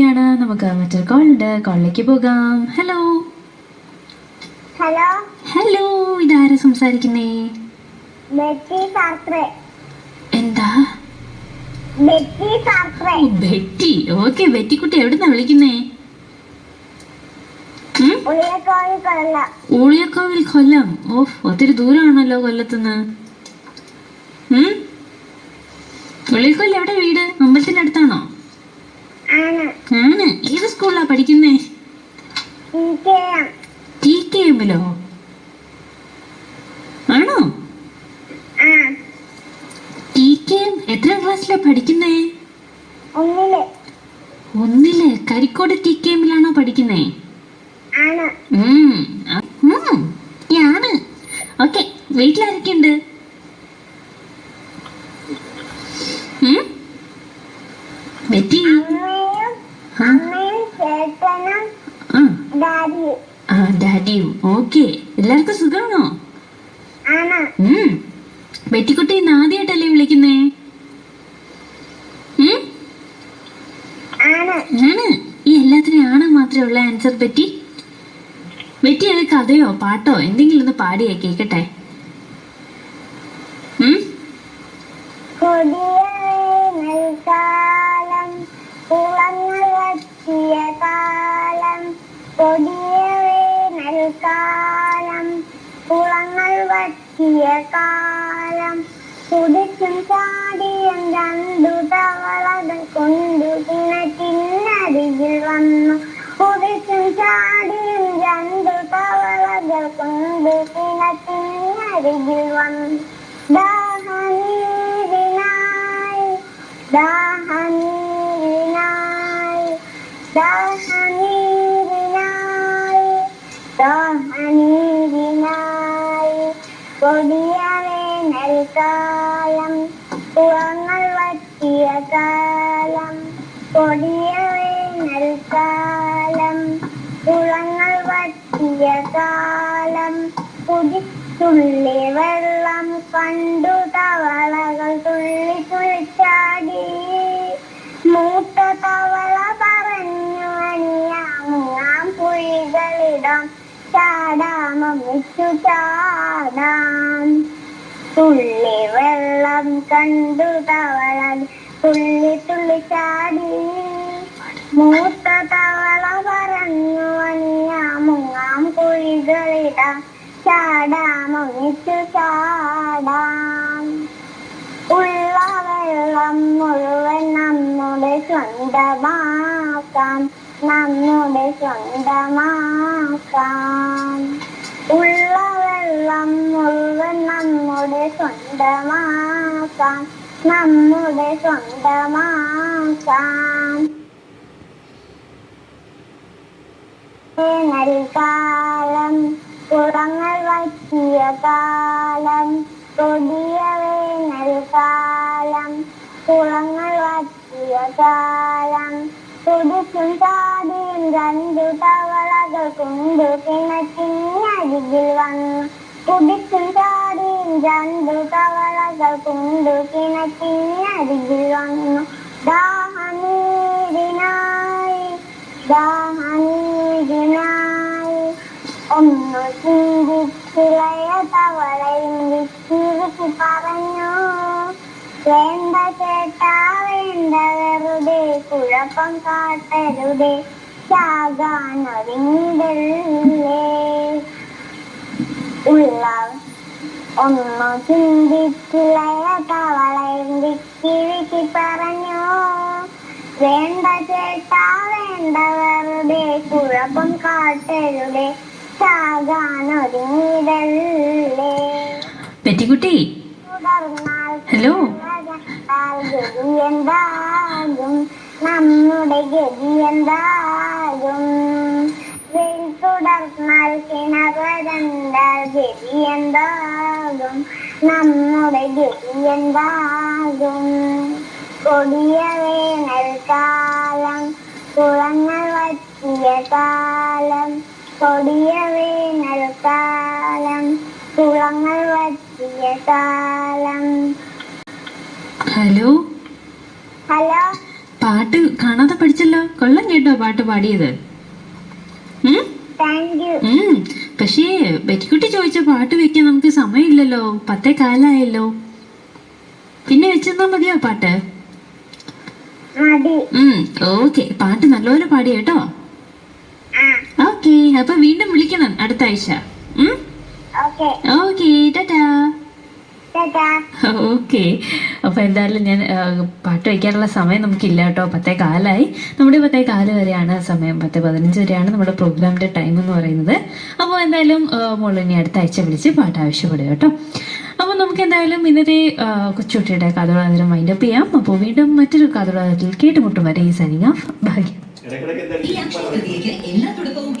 വിളിക്കുകയാണ് നമുക്ക് മറ്റൊരു കോൾ ഉണ്ട്. കോളിലേക്ക് പോകാം. ഹലോ ഹലോ ഹലോ ഇതാരാ സംസാരിക്കുന്നേ? എന്താ? ബെറ്റി ഓക്കെ ബെറ്റിക്കുട്ടി എവിടുന്നാ വിളിക്കുന്നേ? ഊളിയക്കോവിൽ കൊല്ലം. ഓ ഒത്തിരി ദൂരമാണല്ലോ കൊല്ലത്തുനിന്ന്. ഉം? ഉള്ളിയക്കോവിൽ എവിടെ വീട്? അമ്പലത്തിന്റെ അടുത്താണോ? ആണ്. ഏത് സ്കൂളിലാ പഠിക്കുന്നേ? ടി കെ എമ്മിലോ ആണോ? ടി കെ എം എത്ര ക്ലാസ്സിലാ പഠിക്കുന്നേ? ഒന്നിൽ. കരിക്കോട് ടി കെ എമ്മിലാണോ പഠിക്കുന്നേ? ആണ്. ഓക്കെ വീട്ടിലാരൊക്കെയുണ്ട് ഡാഡിയും. ഓക്കെ. എല്ലാവർക്കും സുഖമാണോ. ബെറ്റിക്കുട്ടി ഇന്ന് ആദ്യമായിട്ടല്ലേ വിളിക്കുന്നേ? ആണ്. ഈ എല്ലാത്തിനും ആണ് മാത്രമേ ഉള്ള ആൻസർ ബെറ്റി ബെറ്റി അത് കഥയോ പാട്ടോ? എന്തെങ്കിലും ഒന്ന് പാടിയേ കേക്കട്ടെ. ഉം? വറ്റിയ കാലം കുടിച്ചും ചാടിയും രണ്ടു തവളകൾ കൊണ്ടു കിണറ്റിനരികിൽ വന്നു. കുടിച്ചും ചാടിയും രണ്ടു തവളകൾ കൊണ്ട് വന്നു. ദാഹനീരിനായി ദാഹനീരിനായി വേനൽക്കാലം കുളങ്ങൾ വറ്റിയ കാലം കൊടിയ വേനൽക്കാലം കുളങ്ങൾ വറ്റിയ കാലം കുടിച്ചുള്ളി വെള്ളം കണ്ടു തവളകൾ തുള്ളി തുളിച്ചാടി മൂത്ത തവള പറഞ്ഞു അനിയാം ചാടാം ചാടാമൊന്നിച്ചു ചാടാം. തുള്ളി വെള്ളം കണ്ടു തവളൻ. തുള്ളി തുള്ളി ചാടി. മൂത്ത തവള പറഞ്ഞു അനിയാമുങ്ങാം കുഴികളിടാം. ചാടാമൊന്നിച്ചു ചാടാം. ഉള്ള വെള്ളം മുഴുവൻ നമ്മുടെ സ്വന്തമാക്കാം. നമ്മുടെ സ്വന്തമാക്കാം ഉള്ള വെള്ളം മുഴുവൻ നമ്മുടെ സ്വന്തമാക്കാം നമ്മുടെ സ്വന്തമാക്കാം വേനൽക്കാലം കുളങ്ങൾ വറ്റിയ കാലം കൊടിയ വേനൽക്കാലം കുളങ്ങൾ വറ്റിയ കാലം. കുടിച്ചും ചാടിയും രണ്ടു തവളകൾ കൊണ്ട് കിണറ്റിനരികിൽ വന്നു. കുടിച്ചും രണ്ടു തവളകൾ കൊണ്ടു കിണറ്റിനരികിൽ വന്നു. ദാഹനീരിനായി ദാഹനീരിനായി ഒന്നു ചിന്തിച്ചിളയ തവളയും വിക്കിരിക്ക് പറഞ്ഞു. വേണ്ട ചേട്ടാ വേണ്ട വെറുതെ കുഴപ്പം കാട്ടരുതേ. ചാകാനൊരുങ്ങിടല്ലേ. ഉള്ള ഒന്നു ചിന്തിച്ചിളയ തവളയും വിക്കിരിക്ക് പറഞ്ഞു? വേണ്ട ചേട്ടാ വേണ്ട വെറുതെ കുഴപ്പം കാട്ടരുടെ ചാകാനൊരുങ്ങിടല്ലേ പെറ്റിക്കുട്ടി ഹലോ? ഗതി എന്താകും? നമ്മുടെ ഗതി എന്താകും? വെയിൽ തുടർന്നാൽ കിണറണ്ടാൽ ഗതി എന്താകും നമ്മുടെ ഗതി എന്താകും കൊടിയ വേനൽക്കാലം കുളങ്ങൾ വറ്റിയ കാലം. കൊടിയ വേനൽക്കാലം കുളങ്ങൾ വറ്റിയ കാലം. ഹലോ? ഹലോ? പാട്ട് കാണാതെ പഠിച്ചല്ലോ? കൊള്ളം കേട്ടോ പാട്ട് പാടിയത്. പക്ഷേ ബെറ്റിക്കുട്ടി ചോദിച്ച പാട്ട് വെക്കാൻ നമുക്ക് സമയമില്ലല്ലോ. പത്തേ കാലായല്ലോ. പിന്നെ വെച്ചെന്നാ മതിയോ പാട്ട്? ഉം ഓക്കെ പാട്ട് നല്ലപോലെ പാടി കേട്ടോ. ഓക്കെ അപ്പൊ വീണ്ടും വിളിക്കണം അടുത്ത ആഴ്ച. ഓക്കെ അപ്പൊ ടാറ്റാ. ഓക്കെ അപ്പോൾ എന്തായാലും ഞാൻ പാട്ട് വയ്ക്കാനുള്ള സമയം നമുക്കില്ല കേട്ടോ. പത്തേ കാലായി. നമ്മുടെ പത്തേ കാൽ വരെയാണ് സമയം. പത്ത് പതിനഞ്ച് വരെയാണ് നമ്മുടെ പ്രോഗ്രാമിന്റെ ടൈം എന്ന് പറയുന്നത്. അപ്പോൾ എന്തായാലും മോളിനി ഇനി അടുത്ത ആഴ്ച വിളിച്ച് പാട്ട് ആവശ്യപ്പെടുക കേട്ടോ. നമുക്ക് എന്തായാലും ഇന്നത്തെ കൊച്ചുകുട്ടിയുടെ കഥകളാതിരം അപ്പ് ചെയ്യാം. അപ്പോൾ വീണ്ടും മറ്റൊരു കഥകളാതിരത്തിൽ കേട്ടുമുട്ടും വരെ ഈ സനിക ഓഫ് ഭാഗ്യം എല്ലാ തുടക്കവും